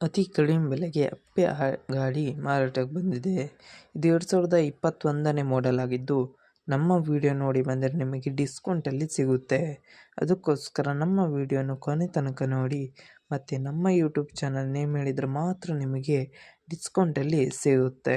ಅತಿ ಕಡಿಮೆ ಬೆಲೆಗೆ ಅಪ್ಪೆ ಗಾಡಿ ಮಾರಾಟಕ್ಕೆ ಬಂದಿದೆ. ಇದು ಎರಡು ಸಾವಿರದ ಇಪ್ಪತ್ತೊಂದನೇ ಮಾಡೆಲ್ ಆಗಿದ್ದು, ನಮ್ಮ ವಿಡಿಯೋ ನೋಡಿ ಬಂದರೆ ನಿಮಗೆ ಡಿಸ್ಕೌಂಟಲ್ಲಿ ಸಿಗುತ್ತೆ. ಅದಕ್ಕೋಸ್ಕರ ನಮ್ಮ ವಿಡಿಯೋನ ಕೊನೆ ತನಕ ನೋಡಿ, ಮತ್ತು ನಮ್ಮ ಯೂಟ್ಯೂಬ್ ಚಾನಲ್ ನೇಮ್ ಹೇಳಿದರೆ ಮಾತ್ರ ನಿಮಗೆ ಡಿಸ್ಕೌಂಟಲ್ಲಿ ಸಿಗುತ್ತೆ.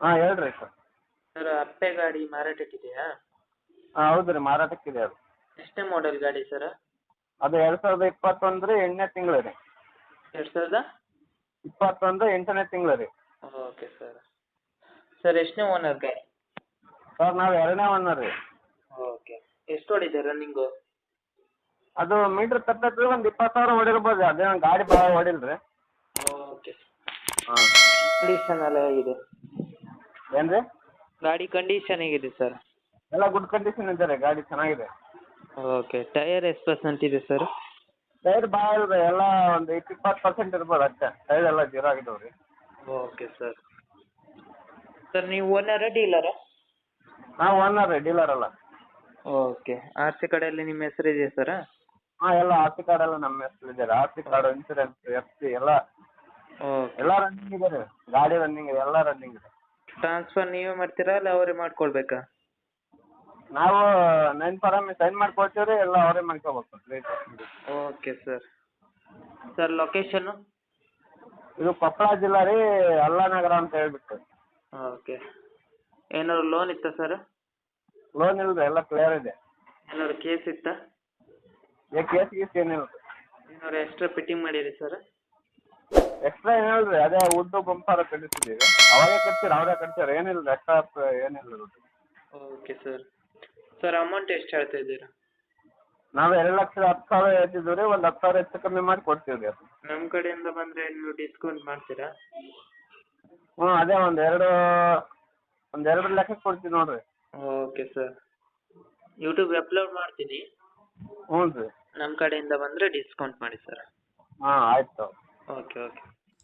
ಹಾಂ ಹೇಳ್ರಿ ಸರ್ ಸರ್ ಅಪ್ಪೆ ಗಾಡಿ ಮಾರಾಟಕ್ಕಿದೆಯಾ? ಹಾಂ ಹೌದು ರೀ ಮಾರಾಟಕ್ಕಿದೆ ಅದು. ಎಷ್ಟನೇ ಮಾಡೆಲ್ ಗಾಡಿ ಸರ್? ಅದು ಎರಡು ಸಾವಿರದ ಇಪ್ಪತ್ತೊಂದು ರೀ ಎಂಟನೇ ತಿಂಗಳು ರೀ. ಎರಡು ಸಾವಿರದ? ಇಪ್ಪತ್ತೊಂದು ಎಂಟನೇ ತಿಂಗಳು ರೀ. Okay sir. ಸರ್ ಎಷ್ಟನೇ ಓನರ್ ಗಾಡಿ? ಸರ್ ನಾವು ಎರಡನೇ ಓನರ್ ರೀ. ಓಕೆ. ಎಷ್ಟು ಹೊಡಿದೆ ರನ್ನಿಂಗು ಅದು ಮೀಟ್ರ್ ತಪ್ಪತ್ತು ಒಂದು ಇಪ್ಪತ್ತು ಸಾವಿರ ಹೊಡಿರ್ಬೋದು ಅದೇನು ಗಾಡಿ ಭಾಳ ಹೊಡಿಲ್ಲ ರೀ ಓಕೆ. ಹಾಂ. ಕಂಡೀಷನ್ ಎಲ್ಲ ಹೇಗಿದೆ? ಏನು ರೀ ಗಾಡಿ ಕಂಡೀಷನ್ ಹೇಗಿದೆ ಸರ್ ಎಲ್ಲ ಗುಡ್ ಕಂಡೀಷನ್ ಇದೆ ರೀ ಗಾಡಿ ಚೆನ್ನಾಗಿದೆ. ಓಕೆ ಟೈರ್ ಎಷ್ಟು ಪರ್ಸೆಂಟ್ ಇದೆ ಸರ್ ಟೈರ್ ಭಾಳ ಇದೆ ಎಲ್ಲ ಒಂದು ಇಪ್ಪತ್ತು ಇಪ್ಪತ್ತು ಪರ್ಸೆಂಟ್ ಇರ್ಬೋದು ಅಷ್ಟೇ ಟೈರ್ ಎಲ್ಲ ಜೀರೋ ಆಗಿದಾವೆ ರೀ ಓಕೆ ಸರ್ ಸರ್ ನೀವು ಓನರ ಡೀಲರ ನಾವು ಓನರ್ ರೀ ಡೀಲರ್ ಅಲ್ಲ. ಓಕೆ ಆರ್ ಸಿ ಕಡೆಯಲ್ಲಿ ನಿಮ್ಮ ಹೆಸರು ಇದೆಯಾ ಸರ್ ಹಾಂ ಎಲ್ಲ ಆರ್ ಸಿ ಕಾರ್ಡ್ ಎಲ್ಲ ನಮ್ಮ ಹೆಸರು ಇದೆ R C card insurance F C ಎಲ್ಲ. ಓಕೆ ಎಲ್ಲ ರನ್ನಿಂಗ್ ಇದೆ ರೀ ಗಾಡಿ ರನ್ನಿಂಗ್ ಇದೆ ಎಲ್ಲ ರನ್ನಿಂಗ್ ಇದೆ. ಟ್ರಾನ್ಸ್ಫರ್ ನೀವೇ ಮಾಡ್ತೀರಾ ಇಲ್ಲ ಅವರೇ ಮಾಡ್ಕೊಳ್ಬೇಕಾ? ನಾವು ನೈನ್ ಫಾರಮ್ ಸೈನ್ ಮಾಡ್ಕೊಳ್ತೀವಿ ರೀ ಎಲ್ಲ ಅವರೇ ಮಾಡ್ಕೋಬೇಕು ರೇಟ್ ಓಕೆ ಸರ್ ಸರ್ ಲೊಕೇಶನ್ನು ಇದು ಕೊಪ್ಪಳ ಜಿಲ್ಲಾ ರೀ ಅಲ್ಲಾನಗರ ಅಂತ ಹೇಳ್ಬಿಟ್ಟು. ಓಕೆ ಏನಾದ್ರು ಲೋನ್ ಇತ್ತಾ ಸರ್ ಲೋನ್ ಇಲ್ಲದೆ ಎಲ್ಲ ಕ್ಲಿಯರ್ ಇದೆ. ಏನಾದ್ರು ಕೇಸ್ ಇತ್ತಾ? ಏ ಕೇಸ್ ಗೀಸ್ ಏನಿಲ್ಲ ಏನಾದ್ರು ಎಕ್ಸ್ಟ್ರಾ ಫಿಟ್ಟಿಂಗ್ ಮಾಡಿರಿ ಸರ್ ಎಕ್ಸ್ಟ್ರಾ ರೀ ಅದೇ ಉಡ್ಡು ಬಂಪಾರ ಕಟ್ಟಿಸಿದ್ದೀವಿ ಅವಾಗೇ ಕಟ್ತೀರ? ಅವರೇ ಕಟ್ತೀರ? ಏನಿಲ್ಲ ರೀ ಎಕ್ಸ್ಟ್ರಾ ಏನಿಲ್ಲ ರೀ ಓಕೆ ಸರ್ ಸರ್ ಅಮೌಂಟ್ ಎಷ್ಟು ಹೇಳ್ತಾ ಇದ್ದೀರಾ? ನಾವು ಎರಡು ಲಕ್ಷದ ಹತ್ತು ಸಾವಿರ ಹೇಳ್ತಿದ್ದೀವಿ ರೀ. ಒಂದು ಹತ್ತು ಸಾವಿರ ಹೆಚ್ಚು ಕಮ್ಮಿ ಮಾಡಿ ಕೊಡ್ತೀವಿ ರೀ. ಅದು ನಮ್ಮ ಕಡೆಯಿಂದ ಬಂದರೆ ನೀವು ಡಿಸ್ಕೌಂಟ್ ಮಾಡ್ತೀರಾ? ಹ್ಞೂ ಅದೇ ಒಂದು ಎರಡು ಒಂದು ಎರಡು ಲಕ್ಷಕ್ಕೆ ಕೊಡ್ತೀವಿ ನೋಡಿರಿ. ಓಕೆ ಸರ್ ಯೂಟ್ಯೂಬ್ ಅಪ್ಲೋಡ್ ಮಾಡ್ತೀನಿ. ಹ್ಞೂ ರೀ. ನಮ್ಮ ಕಡೆಯಿಂದ ಬಂದರೆ ಡಿಸ್ಕೌಂಟ್ ಮಾಡಿ ಸರ್ ಹಾಂ ಆಯಿತು.